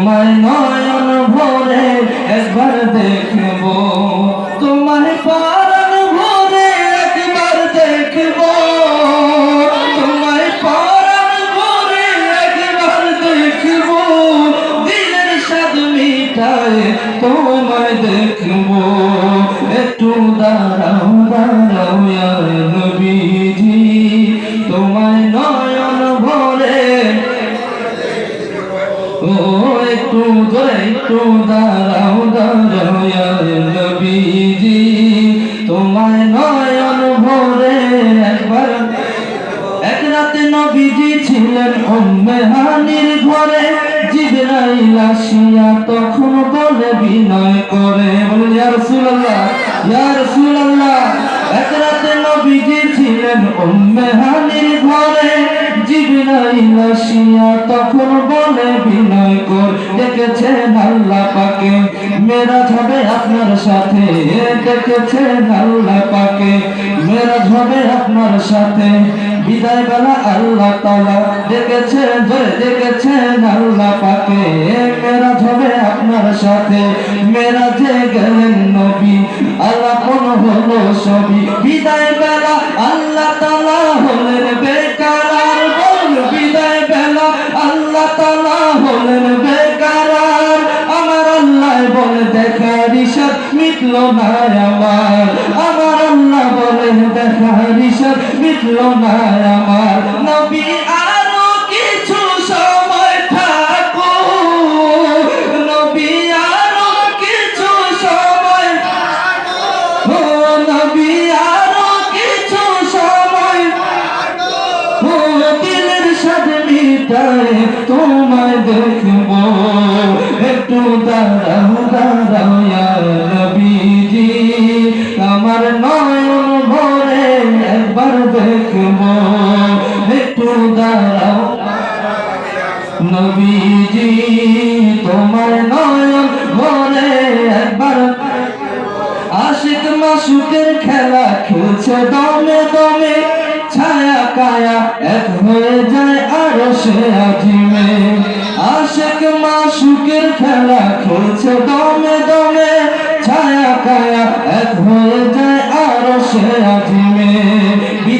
তোমায় নয়ন ভরে একবার দেখব। তোমায় পারণ ভরে একবার দেখব। তোমায় পারণ ভরে একবার দেখব। দিলের স্বাদ মিটায় তোমায় দেখব। একটু ধরে একটু দাঁড়াও দাঁড়াও নবীজি তোমায় নয়ন ভরে একবার, এক রাতে নবীজি ছিলেন উম্মে হানির ঘরে। জিবরাইল তখন বলে বিনয় করে বলেন ইয়া রাসূলুল্লাহ ইয়া রাসূলুল্লাহ এক রাতে তখন বলে, বিনয় কর, ডেকেছেন আল্লাহ পাকে। মেরাজ হবে আপনার সাথে, ডেকেছেন আল্লাহ পাকে। মেরাজ হবে আপনার সাথে বিদায় বেলা আল্লাহ তালা ডেকেছেন, জয়, ডেকেছেন আল্লাহ পাকে। মেরাজ হবে আপনার সাথে, মেরাজে গেলেন নবী। আল্লাহ হলো সবই বিদায় বেলা আল্লাহ তালা হলেন বেকার বল বিদায় বেলা আল্লাহ তালা হলেন বেকার আমার আল্লাহ বলে দেখার ইশার মিটল না আমার আমার আল্লাহ বলেন, দেখার ইশার মিটল না আমার। তোমার নয়ন ভরে একবার। আশিক মাসুকের খেলা খেলছে দমে দমে, ছায়া কায়া এক হয়ে যায় আরও সে আজিমে। আশিক মাসুকের খেলা খেলছে দমে দমে, ছায়া কায়া এক হয়ে যায় আরও সে আজিমে।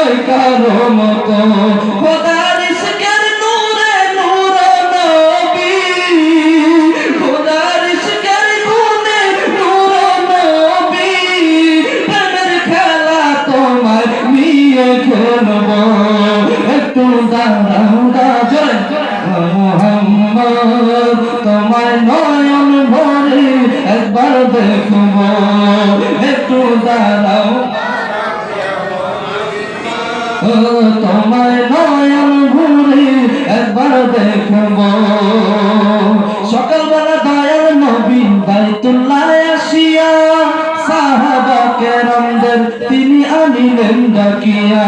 নয় কারও মতো। খোদার ইশকের নূরে খেলা তোমার নিয়ে খেলব। একটু দাঁড়াও দাঁড়াও মোহাম্মদ তোমার নয়ন ভরে একবার দেখব। একটু দাঁড়াও তোমার নয়ন ঘুরে একবার দেখব। সকালবেলা দয়াল নবী বাইতুল্লাহ আসিয়া সাহাবা কেরামদের তিনি আনিলেন ডাকিয়া।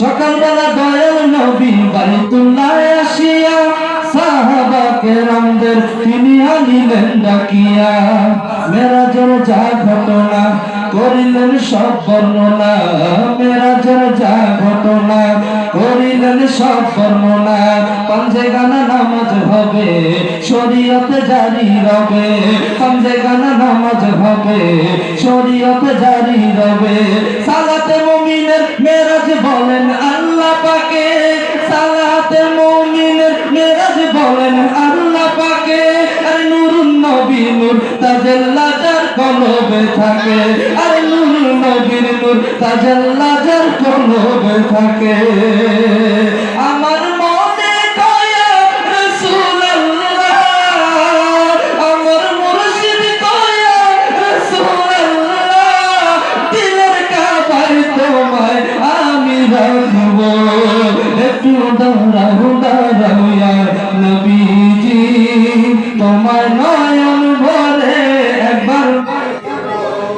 সকালবেলা দয়াল নবী বাইতুল্লাহ আসিয়া সাহাবা কেরামদের তিনি আনিলেন ডাকিয়া। মেরাজের যা ঘটনা করিলেন সব বর্ণনা, মেরাজের যা ঘটনা, করিলেন সব বর্ণনা, পাঞ্জে গানা নামাজ হবে, শরীয়ত জারি রবে। পাঞ্জে গানা নামাজ হবে, শরীয়ত জারি রবে। সালাতে মুমিনের মেরাজ বলেন কলবে থাকে আর নূর নবীর নূর তাজাল্লাজার কলবে থাকে।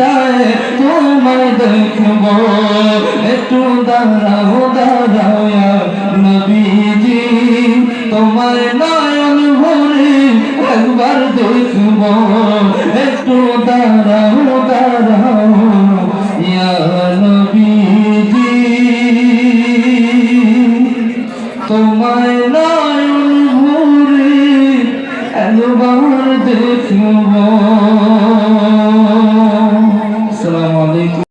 মিটায় তোমায় দেখব। একটু দাঁড়াও দাঁড়াও নবীজি তোমায় নয়ন ভরে একবার দেখব। একটু দাঁড়াও দাঁড়াও নবীজি, তোমায় নয়ন ভরে একবার দেখব।